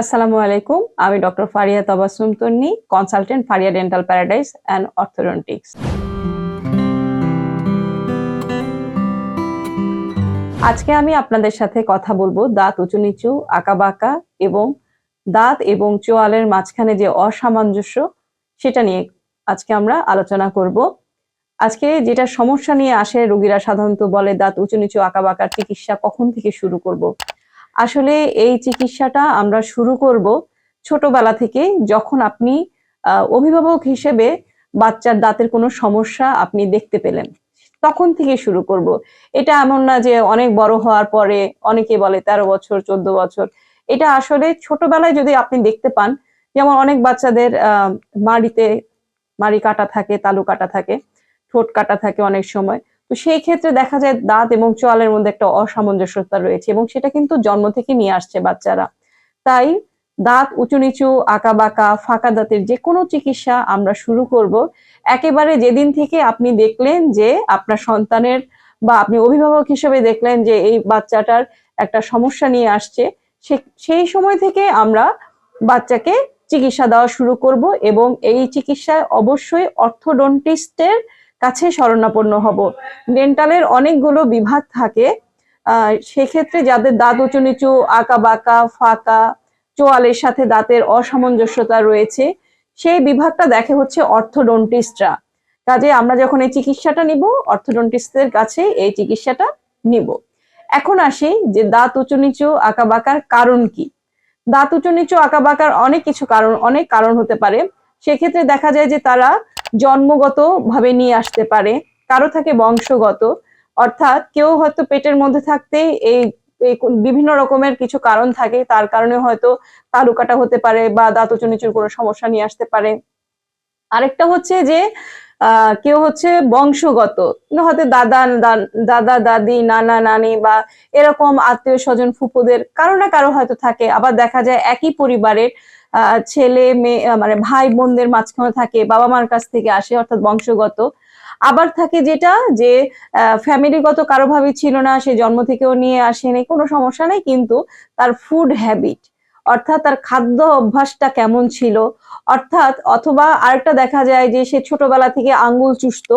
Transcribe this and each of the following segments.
আসসালামু আলাইকুম, আমি doctor Faria Tabassum Tonni consultant Faria dental paradise and orthodontics. আজকে আমি আপনাদের সাথে কথা বলব দাঁত উঁচু নিচু বাঁকা এবং দাঁত এবং চোয়ালের মাঝখানে যে অসামঞ্জস্য, সেটা নিয়ে আজকে আমরা আলোচনা করব। আজকে যেটা সমস্যা নিয়ে আসে রোগীরা সাধারণত বলে দাঁত উঁচু নিচু, আঁকা বাঁকার চিকিৎসা কখন থেকে শুরু করব? আসলে এই চিকিৎসাটা আমরা শুরু করব ছোটবেলা থেকে যখন আপনি অভিভাবক হিসেবে বাচ্চার দাঁতের কোনো সমস্যা আপনি দেখতে পেলেন, তখন থেকে শুরু করব। এটা এমন না যে অনেক বড় হওয়ার পরে অনেকে বলে তেরো বছর, চোদ্দ বছর। এটা আসলে ছোটবেলায় যদি আপনি দেখতে পান, যেমন অনেক বাচ্চাদের মাড়িতে মাড়ি কাটা থাকে, তালু কাটা থাকে, ঠোঁট কাটা থাকে অনেক সময়। তো সেই ক্ষেত্রে দেখা যায় দাঁত এবং চোয়ালের মধ্যে একটা অসামঞ্জস্যতা রয়েছে এবং সেটা কিন্তু জন্ম থেকে নিয়ে আসছে বাচ্চারা। তাই দাঁত উঁচু নিচু, আঁকা বাঁকা, ফাঁকা দাঁতের যে কোনো চিকিৎসা আমরা শুরু করব। একেবারে যেদিন থেকে আপনি দেখলেন যে আপনার সন্তানের বা আপনি অভিভাবক হিসেবে দেখলেন যে এই বাচ্চাটার একটা সমস্যা নিয়ে আসছে সেই সময় থেকে আমরা বাচ্চাকে চিকিৎসা দেওয়া শুরু করব এবং এই চিকিৎসায় অবশ্যই অর্থোডন্টিস্টের কাছে শরণাপন্ন হব। ডেন্টালের অনেকগুলো বিভাগ থাকে। সেক্ষেত্রে যাদের দাঁত উঁচু নিচু আঁকা বাঁকা ফাঁকা, চোয়ালের সাথে দাঁতের অসামঞ্জস্যতা রয়েছে, সেই বিভাগটা দেখে হচ্ছে অর্থোডন্টিস্টরা। কাজে আমরা যখন এই চিকিৎসাটা নিব, অর্থোডন্টিস্টদের কাছে এই চিকিৎসাটা নিব। এখন আসি যে দাঁত উঁচু নিচু আঁকা বাঁকার কারণ কি? দাঁত উঁচু নিচু আঁকা বাঁকার অনেক কিছু কারণ, অনেক কারণ হতে পারে। সেক্ষেত্রে দেখা যায় যে তারা জন্মগত ভাবে নিয়ে আসতে পারে। কারও থাকে বংশগত, অর্থাৎ কেউ হয়তো পেটের মধ্যে থাকতেই এই বিভিন্ন রকমের কিছু কারণ থাকে, তার কারণে হয়তো তালুকাটা হতে পারে বা দাঁত উঁচু নিচুর কোনো সমস্যা নিয়ে আসতে পারে। আরেকটা হচ্ছে যে কেউ হচ্ছে বংশগত হয়তো দাদা দাদা, দাদি, নানা, নানি বা এরকম আত্মীয় স্বজন ফুপুদের কারও না কারও হয়তো থাকে। আবার দেখা যায় একই পরিবারের ছেলে, মেয়ে মানে ভাই বোনদের মাঝখানে থাকে, বাবা মার কাছ থেকে আসে, অর্থাৎ বংশগত। আবার থাকে যেটা যে ফ্যামিলিগত কারোভাবে ছিল না, সে জন্ম থেকেও নিয়ে আসেনি, কোনো সমস্যা নেই, কিন্তু তার ফুড হ্যাবিট অর্থাৎ তার খাদ্য অভ্যাসটা কেমন ছিল, অর্থাৎ অথবা আরেকটা দেখা যায় যে, সে ছোটবেলা থেকে আঙ্গুল চুষতো।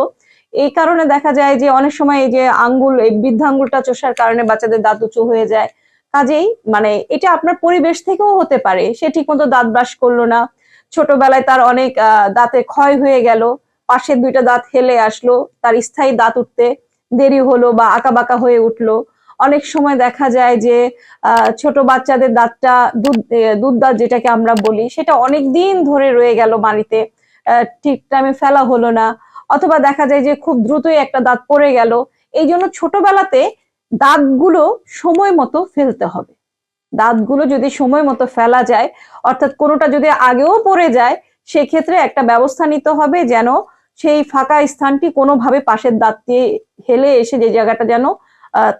এই কারণে দেখা যায় যে, অনেক সময় এই যে আঙ্গুল, এই বৃদ্ধাঙ্গুলটা চষার কারণে বাচ্চাদের দাঁত উঁচু হয়ে যায় কাজেই মানে এটা আপনার পরিবেশ থেকেও হতে পারে। সে ঠিকমতো দাঁত ব্রাশ করল না। ছোটবেলায় তার অনেক দাঁতে ক্ষয় হয়ে গেল। পাশের দুইটা দাঁত হেলে আসলো। তার স্থায়ী দাঁত উঠতে দেরি হলো বা আঁকা বাঁকা হয়ে উঠল। অনেক সময় দেখা যায় যে ছোট বাচ্চাদের দাঁতটা দুধ দুধ দাঁত যেটাকে আমরা বলি, সেটা অনেক দিন ধরে রয়ে গেল বাড়িতে। ঠিক টাইমে ফেলা হলো না। অথবা দেখা যায় যে খুব দ্রুতই একটা দাঁত পড়ে গেল। এই জন্য ছোটবেলাতে দাঁতগুলো সময় মতো ফেলতে হবে। দাঁতগুলো যদি সময় মতো ফেলা যায়, অর্থাৎ কোনোটা যদি আগেও পড়ে যায়, সেক্ষেত্রে একটা ব্যবস্থা নিতে হবে যেন সেই ফাঁকা স্থানটি কোনোভাবে পাশের দাঁত দিয়ে হেলে এসে যে জায়গাটা যেন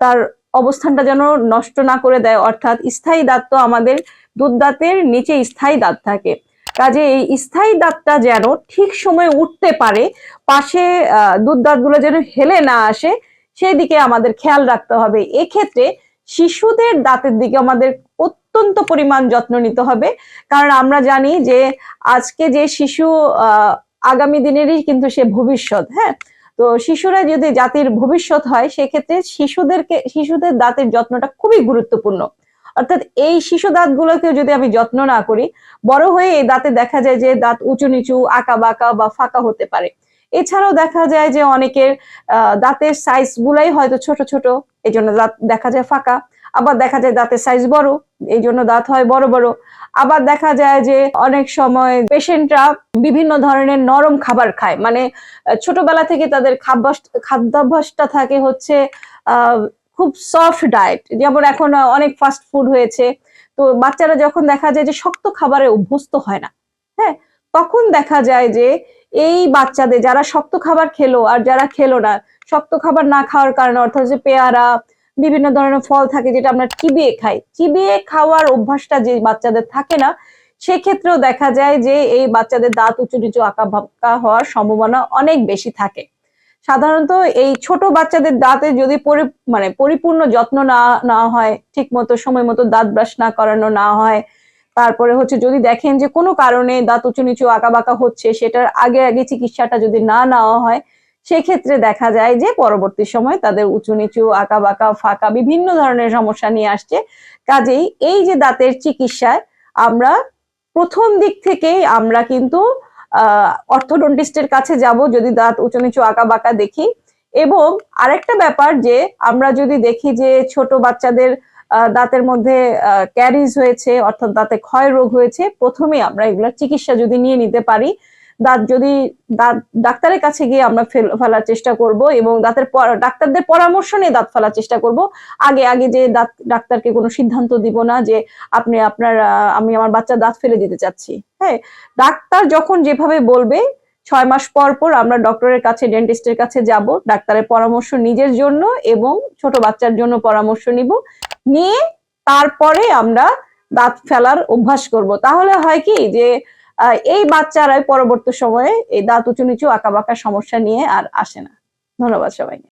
তার অবস্থানটা যেন নষ্ট না করে দেয়। অর্থাৎ স্থায়ী দাঁত তো আমাদের দুধ দাঁতের নিচে স্থায়ী দাঁত থাকে। কাজে এই স্থায়ী দাঁতটা যেন ঠিক সময়ে উঠতে পারে, পাশে দুধ দাঁতগুলো যেন হেলে না আসে সেই দিকে আমাদের খেয়াল রাখতে হবে। এক্ষেত্রে শিশুদের দাঁতের দিকে আমাদের অত্যন্ত পরিমাণ যত্ন নিতে হবে। কারণ আমরা জানি যে আজকে যে শিশু আগামী দিনেরই কিন্তু সে ভবিষ্যৎ হ্যাঁ? তো শিশুরা যদি জাতির ভবিষ্যৎ হয়, সেক্ষেত্রে শিশুদেরকে, শিশুদের দাঁতের যত্নটা খুবই গুরুত্বপূর্ণ। অর্থাৎ এই শিশু দাঁতগুলোকে যদি আমি যত্ন না করি, বড় হয়ে এই দাঁতে দেখা যায় যে দাঁত উঁচু নিচু, আঁকা বাঁকা বা ফাঁকা হতে পারে। এছাড়াও দেখা যায় যে অনেকের দাঁতের সাইজ গুলাই হয়তো ছোট ছোট এই জন্য দাঁত দেখা যায় ফাঁকা। আবার দেখা যায় দাঁতের সাইজ বড় এই জন্য দাঁত হয় বড় বড়। আবার দেখা যায় যে অনেক সময় পেশেন্টরা বিভিন্ন ধরনের নরম খাবার খায়। মানে ছোটবেলা থেকে তাদের খাদ্যাভ্যাস, খাদ্যাভ্যাসটা থাকে হচ্ছে খুব সফট ডায়েট যেমন এখন অনেক ফাস্ট ফুড হয়েছে। তো বাচ্চারা যখন দেখা যায় যে শক্ত খাবারে অভ্যস্ত হয় না হ্যাঁ তখন দেখা যায় যে এই বাচ্চাদের, যারা শক্ত খাবার খেলো আর যারা খেলো না, শক্ত খাবার না খাওয়ার কারণে, অর্থাৎ যে পেয়ারা, বিভিন্ন ধরনের ফল থাকে যেটা আমরা চিবিয়ে খাই। চিবিয়ে খাওয়ার অভ্যাসটা যে বাচ্চাদের থাকে না, সেক্ষেত্রেও দেখা যায় যে এই বাচ্চাদের দাঁত উঁচু নিচু আঁকা বাঁকা হওয়ার সম্ভাবনা অনেক বেশি থাকে। সাধারণত এই ছোট বাচ্চাদের দাঁতে যদি মানে পরিপূর্ণ যত্ন না না হয় ঠিক মতো সময় মতো দাঁত ব্রাশ না করানো না হয় তারপরে হচ্ছে যদি দেখেন যে কোনো কারণে দাঁত উঁচু নিচু আঁকা বাঁকা হচ্ছে, সেটার আগে আগে চিকিৎসাটা যদি না নেওয়া হয়, সেক্ষেত্রে দেখা যায় যে পরবর্তী সময় তাদের উঁচু নিচু আঁকা বাঁকা ফাঁকা বিভিন্ন ধরনের সমস্যা নিয়ে আসছে। কাজেই এই যে দাঁতের চিকিৎসায় আমরা প্রথম দিক থেকেই আমরা কিন্তু আহ অর্থোডন্টিস্টের কাছে যাব যদি দাঁত উঁচু নিচু আঁকা বাঁকা দেখি। এবং আরেকটা ব্যাপার যে আমরা যদি দেখি যে ছোট বাচ্চাদের দাঁতের মধ্যে ক্যারিজ হয়েছে, অর্থাৎ দাঁতে ক্ষয় রোগ হয়েছে প্রথমে আমরা এগুলোর চিকিৎসা যদি নিয়ে নিতে পারি, দাঁত যদি, দাঁত, ডাক্তারের কাছে গিয়ে আমরা ফেল- ফেলার চেষ্টা করব এবং দাঁতের ডাক্তারদের পরামর্শ নিয়ে দাঁত ফেলার চেষ্টা করব। আগে আগে যে দাঁত, ডাক্তারকে কোনো সিদ্ধান্ত দিব না যে আপনি আপনার আমি আমার বাচ্চা দাঁত ফেলে দিতে চাচ্ছি। হ্যাঁ ডাক্তার যখন যেভাবে বলবে, ছয় মাস পর পর আমরা ডক্টরের কাছে, ডেন্টিস্টের কাছে যাব, ডাক্তারের পরামর্শ নিজের জন্য এবং ছোট বাচ্চার জন্য পরামর্শ নিব। নিয়ে তারপরে আমরা দাঁত ফেলার অভ্যাস করব। তাহলে হয় কি যে এই বাচ্চারাই পরবর্তী সময়ে এই দাঁত উঁচু নিচু আঁকা সমস্যা নিয়ে আর আসে না। ধন্যবাদ সবাইকে।